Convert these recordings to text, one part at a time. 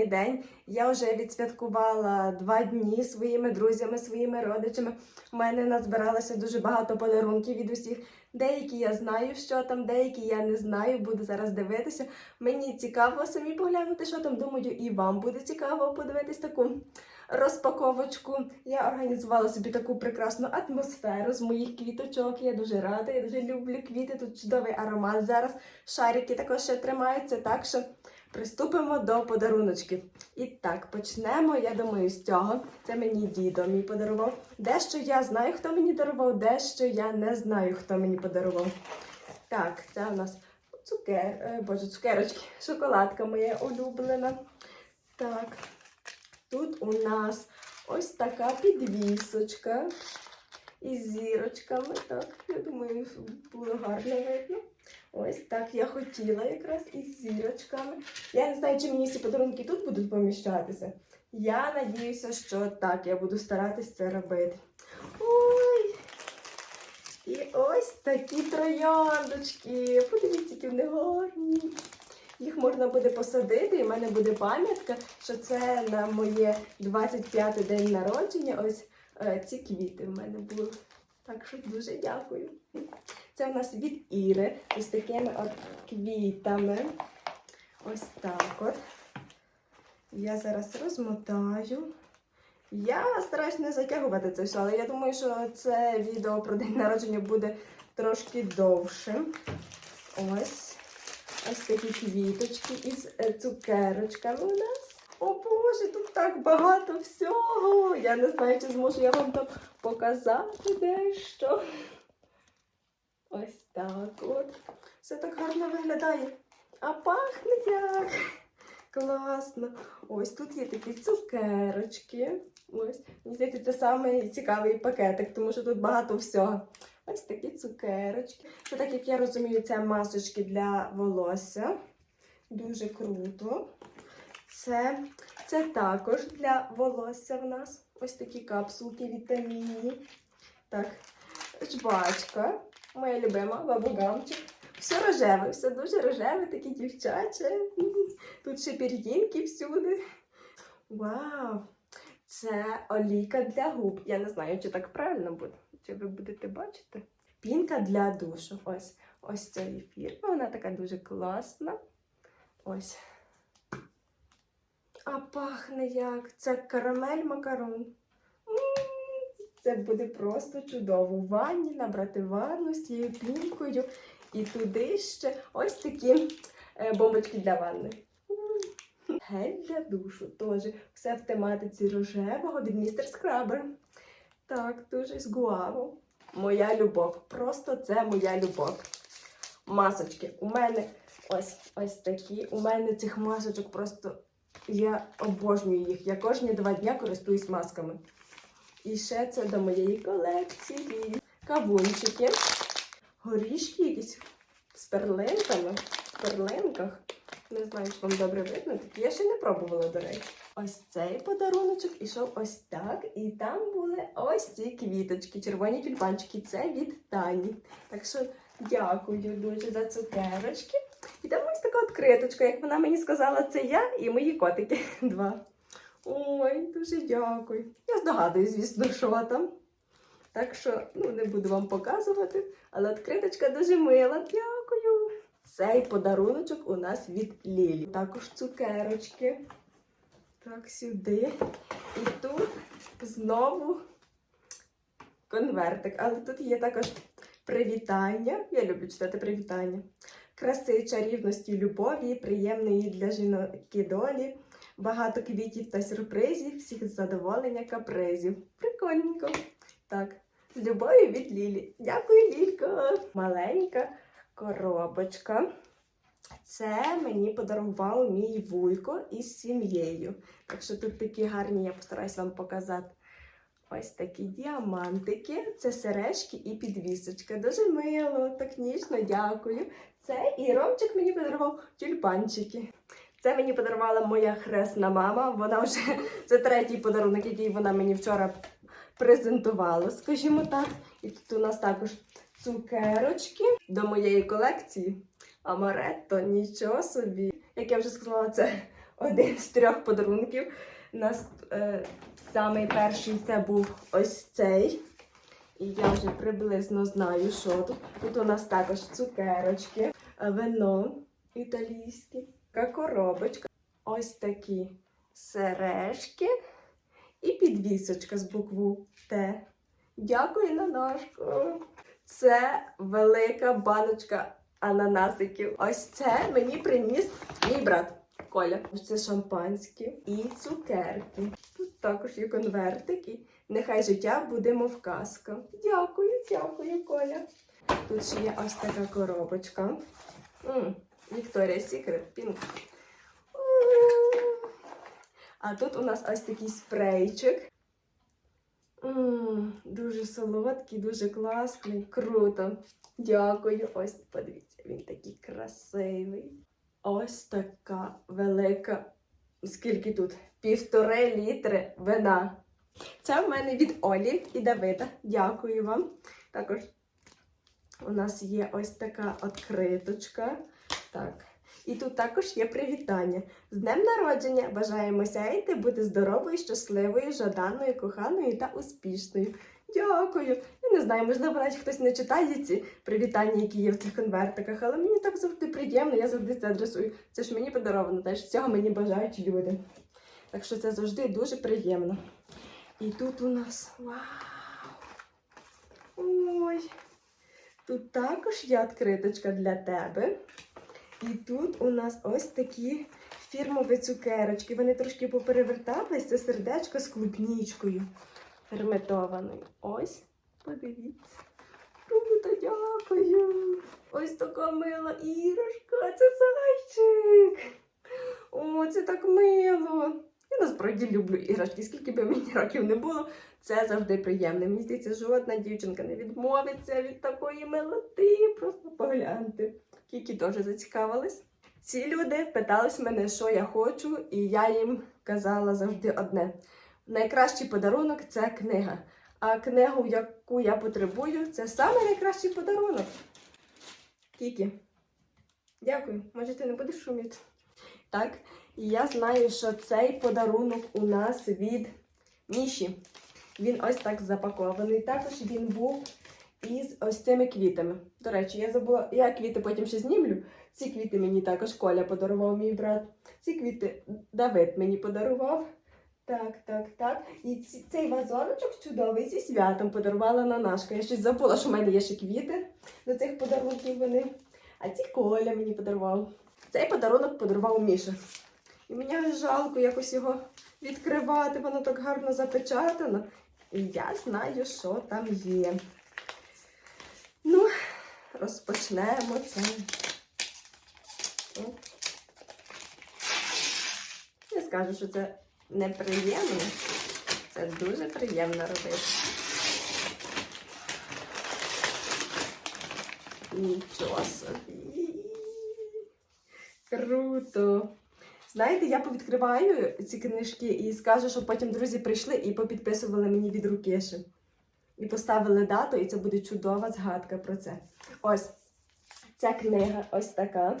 Наступний день. Я вже відсвяткувала два дні своїми друзями, своїми родичами. У мене назбиралося дуже багато подарунків від усіх. Деякі я знаю, що там, деякі я не знаю. Буду зараз дивитися. Мені цікаво самі поглянути, що там. Думаю, і вам буде цікаво подивитись таку розпаковочку. Я організувала собі таку прекрасну атмосферу з моїх квіточок. Я дуже рада, я дуже люблю квіти. Тут чудовий аромат зараз. Шарики також ще тримаються, так що приступимо до подаруночків. І так, почнемо, я думаю, з цього. Це мені дідо мій подарував. Дещо я знаю, хто мені дарував, дещо я не знаю, хто мені подарував. Так, це у нас цукер, е, боже, цукерочки, шоколадка моя улюблена. Так, тут у нас ось така підвісочка із зірочками. Так, я думаю, було гарно видно. Ось так я хотіла якраз із зірочками. Я не знаю, чи мені ці подарунки тут будуть поміщатися. Я надіюся, що так, я буду старатись це робити. Ой! І ось такі трояндочки. Подивіться, які вони гарні. Їх можна буде посадити, і в мене буде пам'ятка, що це на моє 25 день народження. Ось е, ці квіти в мене були. Так що дуже дякую. Це у нас від Іри із такими от квітами. Ось так от. Я зараз розмотаю. Я стараюсь не затягувати це все, але я думаю, що це відео про день народження буде трошки довшим. Ось. Ось такі квіточки із е, цукерочками у нас. О Боже, тут так багато всього. Я не знаю, чи зможу я вам там показати дещо. Ось так от. Все так гарно виглядає. А пахне як. Класно. Ось тут є такі цукерочки. Ось. Мені здається, це самий цікавий пакетик, тому що тут багато всього. Ось такі цукерочки. Це так, як я розумію, це масочки для волосся. Дуже круто. Це, це також для волосся в нас. Ось такі капсулки вітамінні. Так, жвачка. Моя любима бабугамчик. Все рожеве, все дуже рожеве, таке дівчаче. Тут ще пір'їнки всюди. Вау! Це олійка для губ. Я не знаю, чи так правильно буде. Чи ви будете бачити? Пінка для душу. Ось ось цієї фірми. Вона така дуже класна. Ось. А пахне як. Це карамель макарон. Це буде просто чудово. У ванні набрати ванну з цією пінкою. І туди ще ось такі е, бомбочки для ванни. Гель для душу теж. Все в тематиці рожевого від містер Скрабер. Так, дуже з гуаву. Моя любов. Просто це моя любов. Масочки. У мене ось ось такі. У мене цих масочок просто я обожнюю їх. Я кожні два дня користуюсь масками. І ще це до моєї колекції. Кавунчики. Горішки якісь з перлинками. В перлинках. Не знаю, чи вам добре видно. Такі я ще не пробувала, до речі. Ось цей подаруночок ішов ось так. І там були ось ці квіточки, червоні тюльпанчики. Це від Тані. Так що дякую дуже за цукерочки. І там ось така відкриточка, як вона мені сказала, це я і мої котики. Два. Ой, дуже дякую. Я здогадуюсь, звісно, що там. Так що ну, не буду вам показувати, але відкриточка дуже мила. Дякую. Цей подаруночок у нас від Лілі. Також цукерочки. Так, сюди. І тут знову конвертик. Але тут є також привітання. Я люблю читати привітання. Краси, чарівності, любові, приємної для жіноки долі, багато квітів та сюрпризів, всіх задоволення капризів. Прикольненько. Так, з любов'ю від Лілі. Дякую, Лілько. Маленька коробочка. Це мені подарував мій вуйко із сім'єю. Так що тут такі гарні, я постараюсь вам показати. Ось такі діамантики, це сережки і підвісочка. Дуже мило, так ніжно, дякую. Це і Ромчик мені подарував тюльпанчики. Це мені подарувала моя хресна мама. Вона вже це третій подарунок, який вона мені вчора презентувала, скажімо так. І тут у нас також цукерочки до моєї колекції. Амаретто, нічого собі. Як я вже сказала, це один з трьох подарунків. Нас е, самий перший це був ось цей. І я вже приблизно знаю, що тут. Тут у нас також цукерочки, вино італійське, коробочка, ось такі сережки і підвісочка з букву Т. Дякую, Нанашко. Це велика баночка ананасиків. Ось це мені приніс мій брат Коля. Це шампанське і цукерки. Тут також є конвертик. І нехай життя буде мов казка. Дякую, дякую, Коля. Тут ще є ось така коробочка. М, Secret Pink. М. А тут у нас ось такий спрейчик. М, Дуже солодкий, дуже класний, круто. Дякую. Ось подивіться, він такий красивий. Ось така велика. Скільки тут? Півтори літри вина. Це в мене від Олі і Давида. Дякую вам. Також у нас є ось така откриточка. Так. І тут також є привітання. З днем народження! Бажаємо сяяти, бути здоровою, щасливою, жаданою, коханою та успішною. Дякую. Не знаю, можливо, навіть хтось не читає ці привітання, які є в цих конвертиках, але мені так завжди приємно, я завжди це адресую. Це ж мені подаровано, теж цього мені бажають люди. Так що це завжди дуже приємно. І тут у нас вау! Ой! Тут також є відкриточка для тебе. І тут у нас ось такі фірмові цукерочки. Вони трошки поперевертались. Це сердечко з клубнічкою ферментованою. Ось, подивіться. Круто, дякую. Ось така мила іграшка. Це зайчик. О, це так мило. Я насправді люблю іграшки. Скільки б мені років не було, це завжди приємно. Мені здається, жодна дівчинка не відмовиться від такої милоти. Просто погляньте. Кікі теж зацікавились. Ці люди питались мене, що я хочу, і я їм казала завжди одне: найкращий подарунок це книга. А книгу, яку я потребую, це саме найкращий подарунок. Кікі, дякую. Може, ти не будеш шуміти? Так, і я знаю, що цей подарунок у нас від Міші. Він ось так запакований. Також він був із ось цими квітами. До речі, я забула, я квіти потім ще знімлю. Ці квіти мені також Коля подарував мій брат. Ці квіти Давид мені подарував. Так, так, так. І цей вазоночок чудовий зі святом подарувала Нанашка. Я щось забула, що в мене є ще квіти до цих подарунків вони. А ці Коля мені подарував. Цей подарунок подарував Міша. І мені жалко якось його відкривати, воно так гарно запечатано. І я знаю, що там є. Ну, розпочнемо це. Не скажу, що це неприємно. Це дуже приємно робити. Нічого собі. Круто. Знаєте, я повідкриваю ці книжки і скажу, що потім друзі прийшли і попідписували мені від руки ще. І поставили дату, і це буде чудова згадка про це. Ось ця книга, ось така.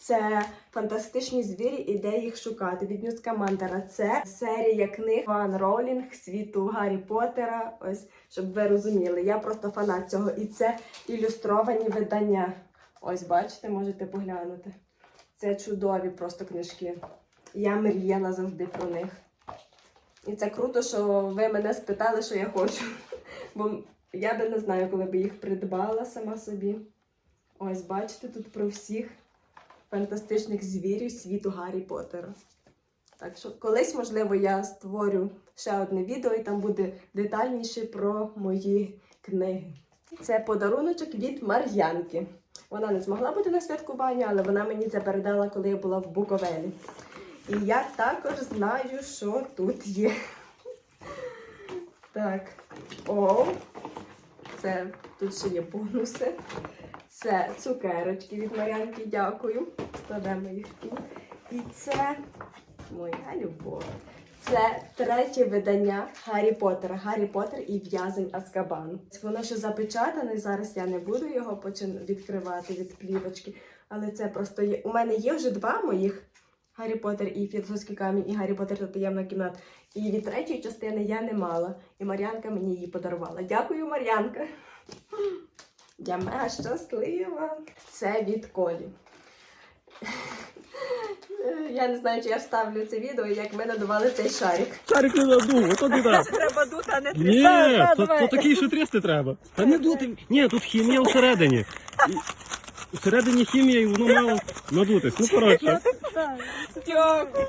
Це фантастичні звірі і де їх шукати. Від Нюцка Мандера. Це серія книг Ван Ролінг світу Гаррі Поттера. Ось, щоб ви розуміли. Я просто фанат цього. І це ілюстровані видання. Ось, бачите, можете поглянути. Це чудові просто книжки. Я мріяла завжди про них. І це круто, що ви мене спитали, що я хочу. Бо я би не знаю, коли би їх придбала сама собі. Ось, бачите, тут про всіх фантастичних звірів світу Гаррі Поттера. Так що колись, можливо, я створю ще одне відео, і там буде детальніше про мої книги. Це подаруночок від Мар'янки. Вона не змогла бути на святкуванні, але вона мені це передала, коли я була в Буковелі. І я також знаю, що тут є. Так, о, це тут ще є бонуси. Це цукерочки від Мар'янки, дякую. Кладемо їх тут. І це моя любов. Це третє видання Гаррі Поттера. Гаррі Поттер і в'язень Аскабану. Воно ще запечатане. Зараз я не буду його почин... відкривати від плівочки. Але це просто є. У мене є вже два моїх Гаррі Поттер і Філософський камінь, і Гаррі Поттер та таємна кімната. І від третьої частини я не мала. І Мар'янка мені її подарувала. Дякую, Мар'янка. Я мега щаслива. Це від Колі. Я не знаю, чи я вставлю це відео, як ми надували цей шарик. Шарик не надув, ото не треба. Треба дути, а не Ні, то, то такий, що трясти треба. Та не дути. Ні, тут хімія всередині. І Всередині хімія і воно мало надутись. Ну коротше. Дякую.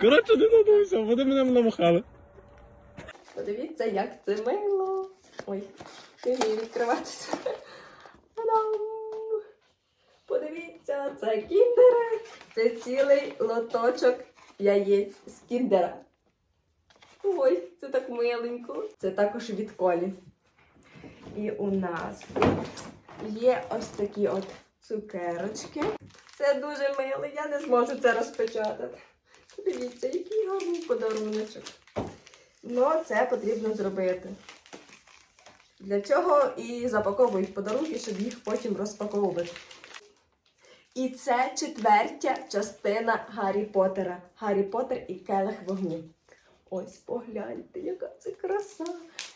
Коротше, не надувся, вони мене намахали. Подивіться, як це мило. Ой, не вмію відкриватися. Подивіться, це кіндери. Це цілий лоточок яєць з кіндера. Ой, це так миленько. Це також від колі. І у нас є ось такі от цукерочки. Це дуже мило, я не зможу це розпечатати. Подивіться, який гарний подаруночок. Ну, це потрібно зробити. Для цього і запаковують подарунки, щоб їх потім розпаковувати. І це четвертя частина Гаррі Поттера. Гаррі Поттер і келих вогню. Ось погляньте, яка це краса.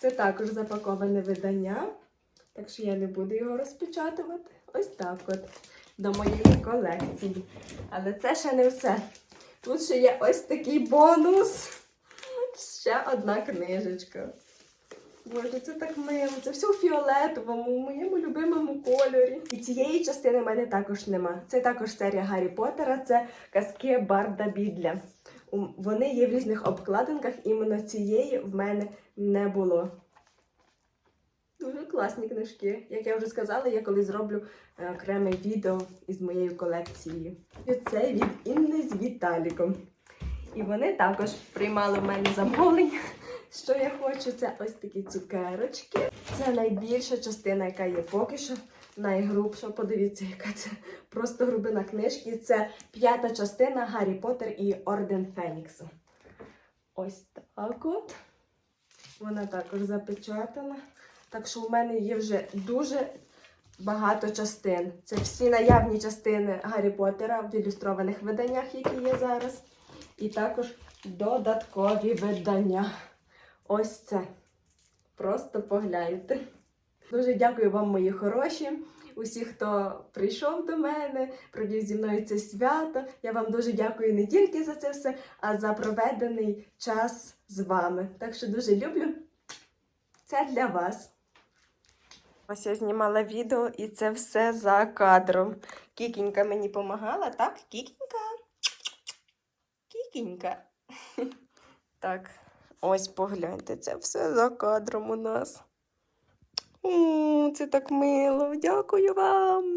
Це також запаковане видання. Так що я не буду його розпечатувати. Ось так от. До моєї колекції. Але це ще не все. Тут ще є ось такий бонус. Ще одна книжечка. Боже, це так мило. Це все у фіолетовому, у моєму любимому кольорі. І цієї частини в мене також нема. Це також серія Гаррі Поттера, це казки Барда Бідля. Вони є в різних обкладинках, іменно цієї в мене не було. Дуже класні книжки. Як я вже сказала, я колись зроблю е, окреме відео із моєю колекцією. І це від Інни з Віталіком. І вони також приймали в мене замовлення. Що я хочу, це ось такі цукерочки. Це найбільша частина, яка є поки що. Найгрубша. Подивіться, яка це просто грубина книжки. Це п'ята частина Гаррі Поттер і Орден Фенікса. Ось так от. Вона також запечатана. Так що в мене є вже дуже багато частин. Це всі наявні частини Гаррі Поттера в ілюстрованих виданнях, які є зараз. І також додаткові видання. Ось це. Просто погляньте. Дуже дякую вам, мої хороші. Усі, хто прийшов до мене, провів зі мною це свято. Я вам дуже дякую не тільки за це все, а за проведений час з вами. Так що дуже люблю. Це для вас. Ось я знімала відео і це все за кадром. Кікінька мені допомагала, так? Кікінька. Кікінька. Так, ось погляньте, це все за кадром у нас. О, це так мило. Дякую вам.